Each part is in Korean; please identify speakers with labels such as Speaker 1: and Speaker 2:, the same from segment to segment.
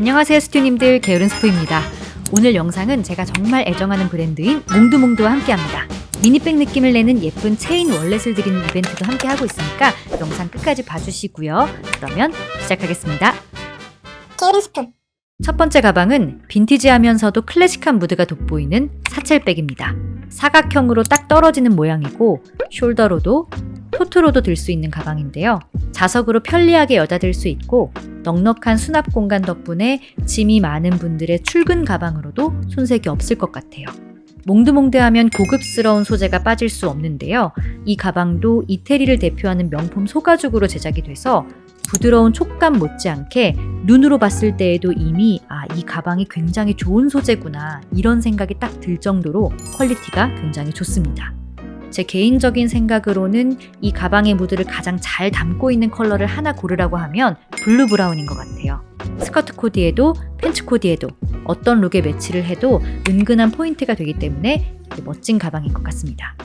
Speaker 1: 안녕하세요 스튜님들 게으른 스프입니다. 오늘 영상은 제가 정말 애정하는 브랜드인 몽두몽두와 함께합니다. 미니백 느낌을 내는 예쁜 체인 월렛을 드리는 이벤트도 함께 하고 있으니까 영상 끝까지 봐주시고요. 그러면 시작하겠습니다.
Speaker 2: 게으른 스프
Speaker 1: 첫 번째 가방은 빈티지하면서도 클래식한 무드가 돋보이는 사첼백입니다. 사각형으로 딱 떨어지는 모양이고 숄더로도 토트로도 들 수 있는 가방인데요. 자석으로 편리하게 여다 들 수 있고 넉넉한 수납 공간 덕분에 짐이 많은 분들의 출근 가방으로도 손색이 없을 것 같아요. 몽드몽드하면 고급스러운 소재가 빠질 수 없는데요. 이 가방도 이태리를 대표하는 명품 소가죽으로 제작이 돼서 부드러운 촉감 못지않게 눈으로 봤을 때에도 이미 아, 이 가방이 굉장히 좋은 소재구나 이런 생각이 딱 들 정도로 퀄리티가 굉장히 좋습니다. 제 개인적인 생각으로는 이 가방의 무드를 가장 잘 담고 있는 컬러를 하나 고르라고 하면 블루 브라운인 것 같아요. 스커트 코디에도 팬츠 코디에도 어떤 룩에 매치를 해도 은근한 포인트가 되기 때문에 멋진 가방인 것 같습니다.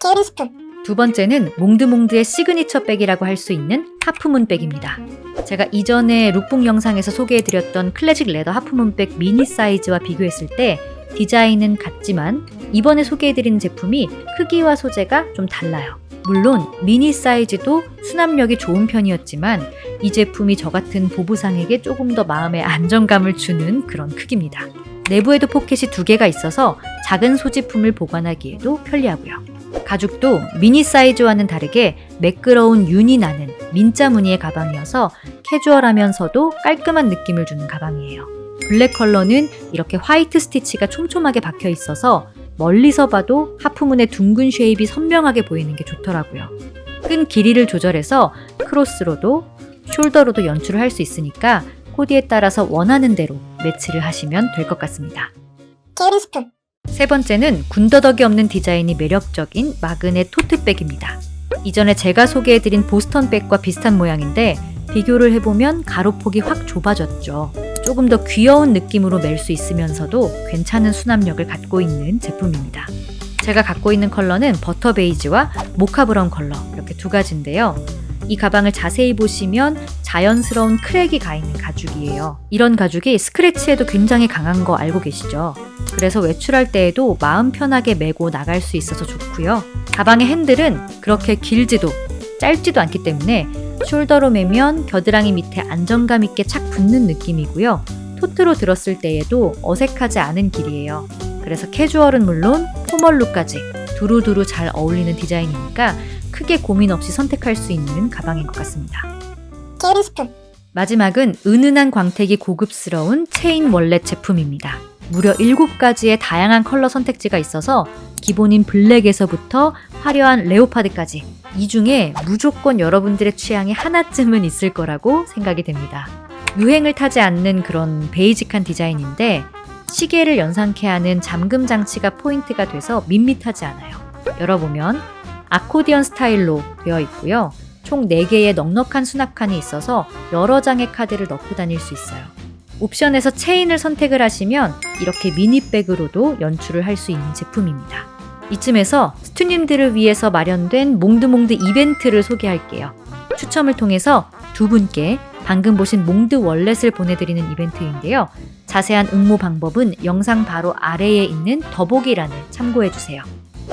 Speaker 2: 게으른 스프
Speaker 1: 두 번째는 몽드몽드의 시그니처 백이라고 할 수 있는 하프문 백입니다. 제가 이전에 룩북 영상에서 소개해드렸던 클래식 레더 하프문 백 미니 사이즈와 비교했을 때 디자인은 같지만 이번에 소개해드리는 제품이 크기와 소재가 좀 달라요. 물론 미니 사이즈도 수납력이 좋은 편이었지만 이 제품이 저 같은 보부상에게 조금 더 마음의 안정감을 주는 그런 크기입니다. 내부에도 포켓이 두 개가 있어서 작은 소지품을 보관하기에도 편리하고요. 가죽도 미니 사이즈와는 다르게 매끄러운 윤이 나는 민자 무늬의 가방이어서 캐주얼하면서도 깔끔한 느낌을 주는 가방이에요. 블랙 컬러는 이렇게 화이트 스티치가 촘촘하게 박혀 있어서 멀리서 봐도 하프문의 둥근 쉐입이 선명하게 보이는 게 좋더라고요. 끈 길이를 조절해서 크로스로도 숄더로도 연출을 할 수 있으니까 코디에 따라서 원하는 대로 매치를 하시면 될 것 같습니다.
Speaker 2: 게으른 스프
Speaker 1: 세 번째는 군더더기 없는 디자인이 매력적인 마그넷 토트백입니다. 이전에 제가 소개해드린 보스턴 백과 비슷한 모양인데 비교를 해보면 가로폭이 확 좁아졌죠. 조금 더 귀여운 느낌으로 멜 수 있으면서도 괜찮은 수납력을 갖고 있는 제품입니다. 제가 갖고 있는 컬러는 버터 베이지와 모카 브라운 컬러 이렇게 두 가지인데요. 이 가방을 자세히 보시면 자연스러운 크랙이 가 있는 가죽이에요. 이런 가죽이 스크래치에도 굉장히 강한 거 알고 계시죠? 그래서 외출할 때에도 마음 편하게 메고 나갈 수 있어서 좋고요. 가방의 핸들은 그렇게 길지도 짧지도 않기 때문에 숄더로 매면 겨드랑이 밑에 안정감 있게 착 붙는 느낌이고요. 토트로 들었을 때에도 어색하지 않은 길이에요. 그래서 캐주얼은 물론 포멀룩까지 두루두루 잘 어울리는 디자인이니까 크게 고민 없이 선택할 수 있는 가방인 것 같습니다.
Speaker 2: 게으른 스프
Speaker 1: 마지막은 은은한 광택이 고급스러운 체인 월렛 제품입니다. 무려 7가지의 다양한 컬러 선택지가 있어서 기본인 블랙에서부터 화려한 레오파드까지 이 중에 무조건 여러분들의 취향이 하나쯤은 있을 거라고 생각이 됩니다. 유행을 타지 않는 그런 베이직한 디자인인데 시계를 연상케 하는 잠금 장치가 포인트가 돼서 밋밋하지 않아요. 열어보면 아코디언 스타일로 되어 있고요. 총 4개의 넉넉한 수납칸이 있어서 여러 장의 카드를 넣고 다닐 수 있어요. 옵션에서 체인을 선택을 하시면 이렇게 미니백으로도 연출을 할 수 있는 제품입니다. 이쯤에서 스튜님들을 위해서 마련된 몽드몽드 이벤트를 소개할게요. 추첨을 통해서 두 분께 방금 보신 몽드 월렛을 보내드리는 이벤트인데요. 자세한 응모 방법은 영상 바로 아래에 있는 더보기란을 참고해주세요.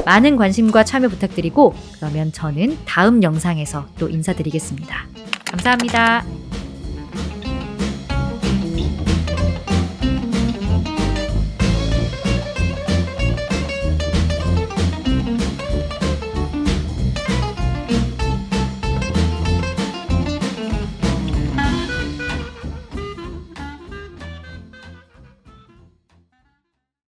Speaker 1: 많은 관심과 참여 부탁드리고 그러면 저는 다음 영상에서 또 인사드리겠습니다. 감사합니다.